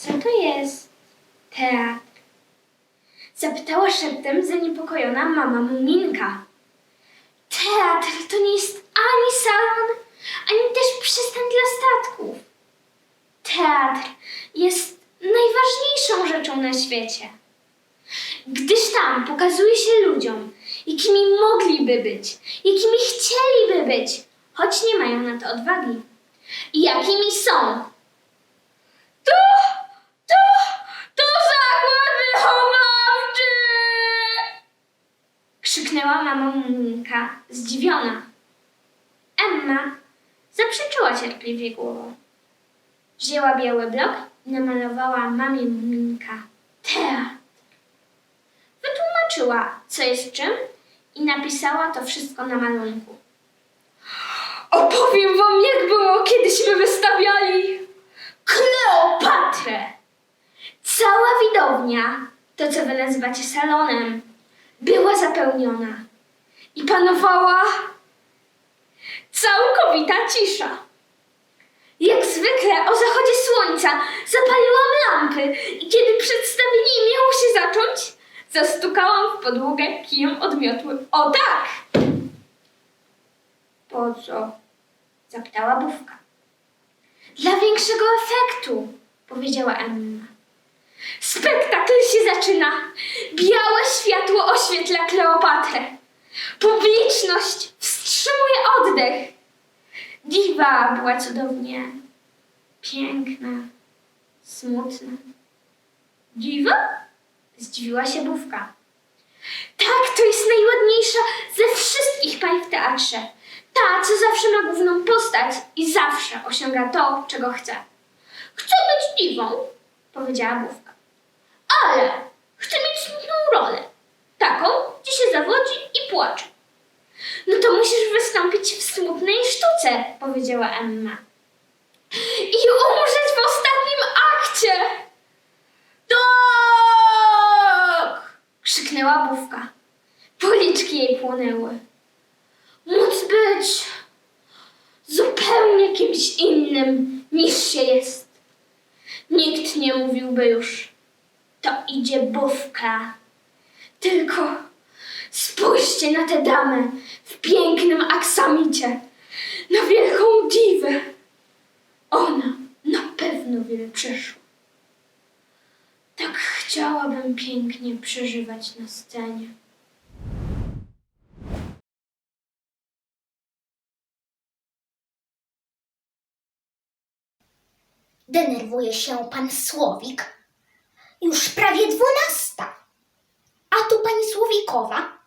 Co to jest? Teatr. Zapytała szeptem zaniepokojona mama Muminka. Teatr to nie jest ani salon, ani też przystań dla statków. Teatr jest najważniejszą rzeczą na świecie. Gdyż tam pokazuje się ludziom, jakimi mogliby być, jakimi chcieliby być, choć nie mają na to odwagi. I jakimi są. To, to, to zakład wychowawczy! Krzyknęła mama Muminka, zdziwiona. Emma zaprzeczyła cierpliwie głową. Wzięła biały blok i namalowała mamie Muminka teatr. Wytłumaczyła, co jest czym i napisała to wszystko na malunku. Opowiem wam, jak było, kiedyśmy wystawiali Kleopatrę. Cała widownia, to co wy nazywacie salonem, była zapełniona i panowała całkowita cisza. Jak zwykle o zachodzie słońca zapaliłam lampy i kiedy przedstawienie miało się zacząć, zastukałam w podłogę kijem od miotły. O tak! Po co? Zapytała Bówka. Dla większego efektu, powiedziała Emma. Spektakl się zaczyna. Białe światło oświetla Kleopatrę. Publiczność wstrzymuje oddech. Diwa była cudownie piękna, smutna. Diwa? Zdziwiła się Bówka. Tak, to jest najładniejsza ze wszystkich pań w teatrze. Ta, co zawsze ma główną postać i zawsze osiąga to, czego chce. Chcę być diwą, powiedziała Bówka. Powiedziała Emma. I umrzeć w ostatnim akcie! Tak! krzyknęła Bówka. Policzki jej płonęły. Móc być zupełnie kimś innym niż się jest. Nikt nie mówiłby już, to idzie Bówka. Tylko spójrzcie na tę damę w pięknym aksamicie, na wielką diwę. Ona na pewno wiele przeszła. Tak chciałabym pięknie przeżywać na scenie. Denerwuje się pan Słowik. Już prawie dwunasta. A tu pani Słowikowa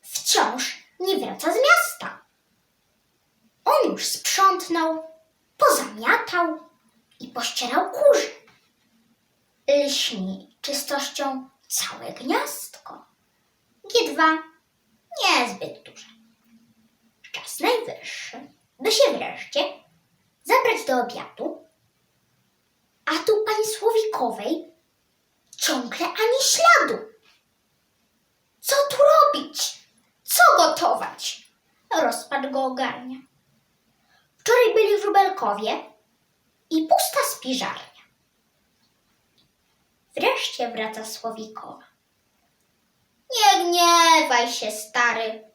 wciąż nie wraca z miasta. On już sprzątnął, pozamiatał i pościerał kurze. Lśni czystością całe gniazdko. G2 niezbyt duże. Czas najwyższy, by się wreszcie zabrać do obiadu a tu pani Słowikowej ciągle ani śladu. Co tu robić? Co gotować? Rozpad go ogarnia. Wczoraj byli w Rubelkowie i pusta spiżarnia. Wreszcie wraca Słowikowa. Nie gniewaj się, stary,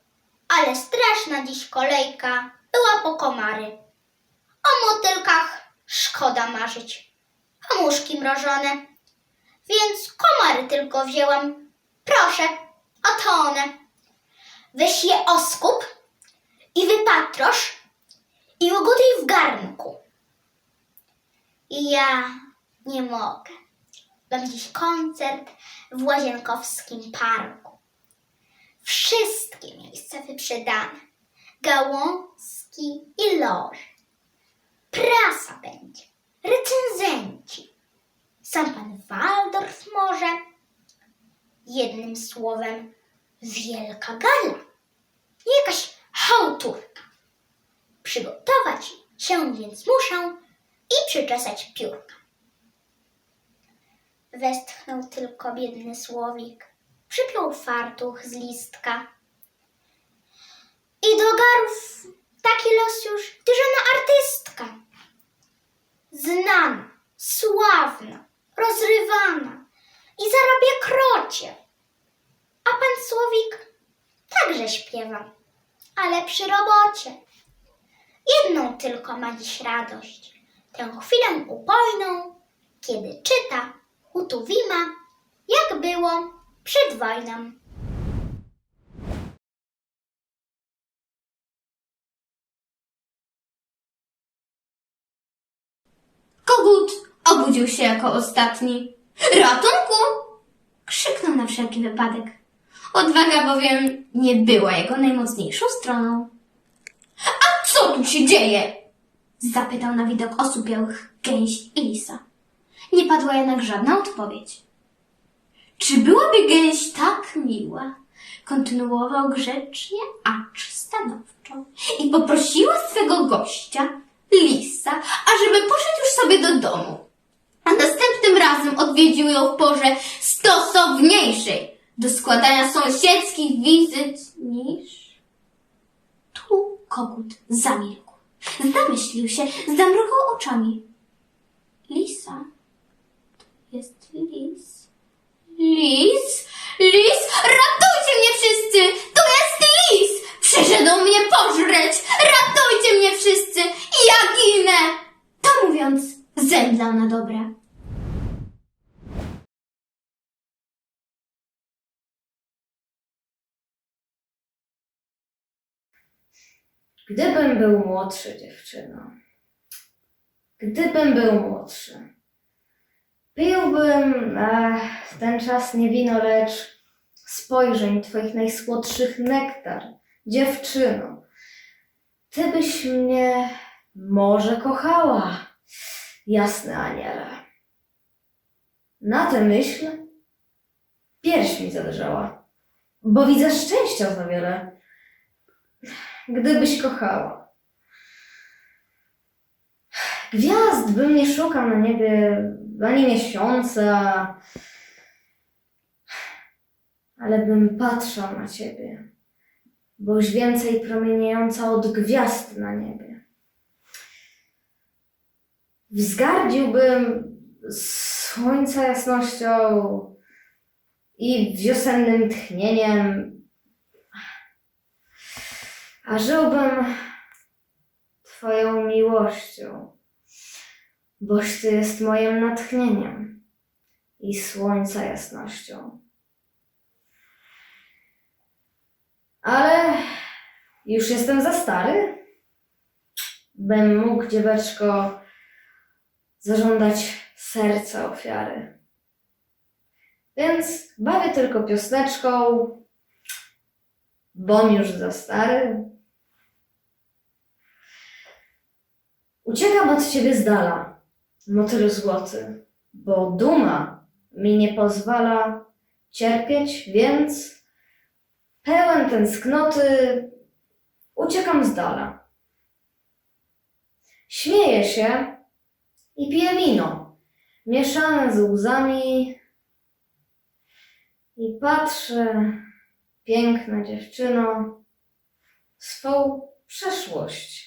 ale straszna dziś kolejka była po komary. O motylkach szkoda marzyć a muszki mrożone. Więc komary tylko wzięłam. Proszę, oto one. Weź je oskup i wypatrosz i ugotuj w garnku. I ja nie mogę. Mam dziś koncert w Łazienkowskim Parku. Wszystkie miejsca wyprzedane. Gałązki i loże. Prasa będzie recenzenci. Sam pan Waldorf może. Jednym słowem, wielka gala. Jakaś hałturka. Przygotować się więc muszę i przyczesać piórka. Westchnął tylko biedny słowik, przypiął fartuch z listka. I do garów taki los już dyżona artystka. Znana, sławna, rozrywana i zarabia krocie. A pan słowik także śpiewa, ale przy robocie. Jedną tylko ma dziś radość. Tę chwilę upojną, kiedy czyta u Tuwima, jak było przed wojną. Kogut obudził się jako ostatni. Ratunku! Krzyknął na wszelki wypadek. Odwaga bowiem nie była jego najmocniejszą stroną. Tu się dzieje? Zapytał na widok osłupiałych gęś i lisa. Nie padła jednak żadna odpowiedź. Czy byłaby gęś tak miła? Kontynuował grzecznie, acz stanowczo i poprosiła swego gościa, lisa, ażeby poszedł już sobie do domu. A następnym razem odwiedził ją w porze stosowniejszej do składania sąsiedzkich wizyt niż... Tu kogut zamilkł. Zamyślił się, zamrugał oczami. Lisa? To jest lis. Lis? Lis? Ratujcie mnie wszyscy! To jest lis! Przyszedł mnie pożreć! Ratujcie mnie wszyscy! Ja ginę! To mówiąc, zemdlał na dobre. Gdybym był młodszy, dziewczyno. Gdybym był młodszy. Piłbym na ten czas nie wino, lecz spojrzeń twoich najsłodszych nektar. Dziewczyno, ty byś mnie może kochała, jasny aniele. Na tę myśl pierś mi zadrżała, bo widzę szczęścia za wiele gdybyś kochała. Gwiazd bym nie szukał na niebie, ani miesiąca, ale bym patrzał na ciebie, boś więcej promieniejąca od gwiazd na niebie. Wzgardziłbym słońca jasnością i wiosennym tchnieniem a żyłbym Twoją miłością, boś Ty jest moim natchnieniem i słońca jasnością. Ale już jestem za stary, bym mógł, dzieweczko, zażądać serca ofiary. Więc bawię tylko piosneczką, Bon już za stary. Uciekam od ciebie z dala, motylu złoty, bo duma mi nie pozwala cierpieć, więc pełen tęsknoty uciekam z dala. Śmieję się i piję wino, mieszane z łzami i patrzę piękna dziewczyno, swą przeszłość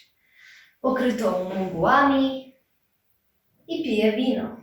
pokrytą mgłami i pije wino.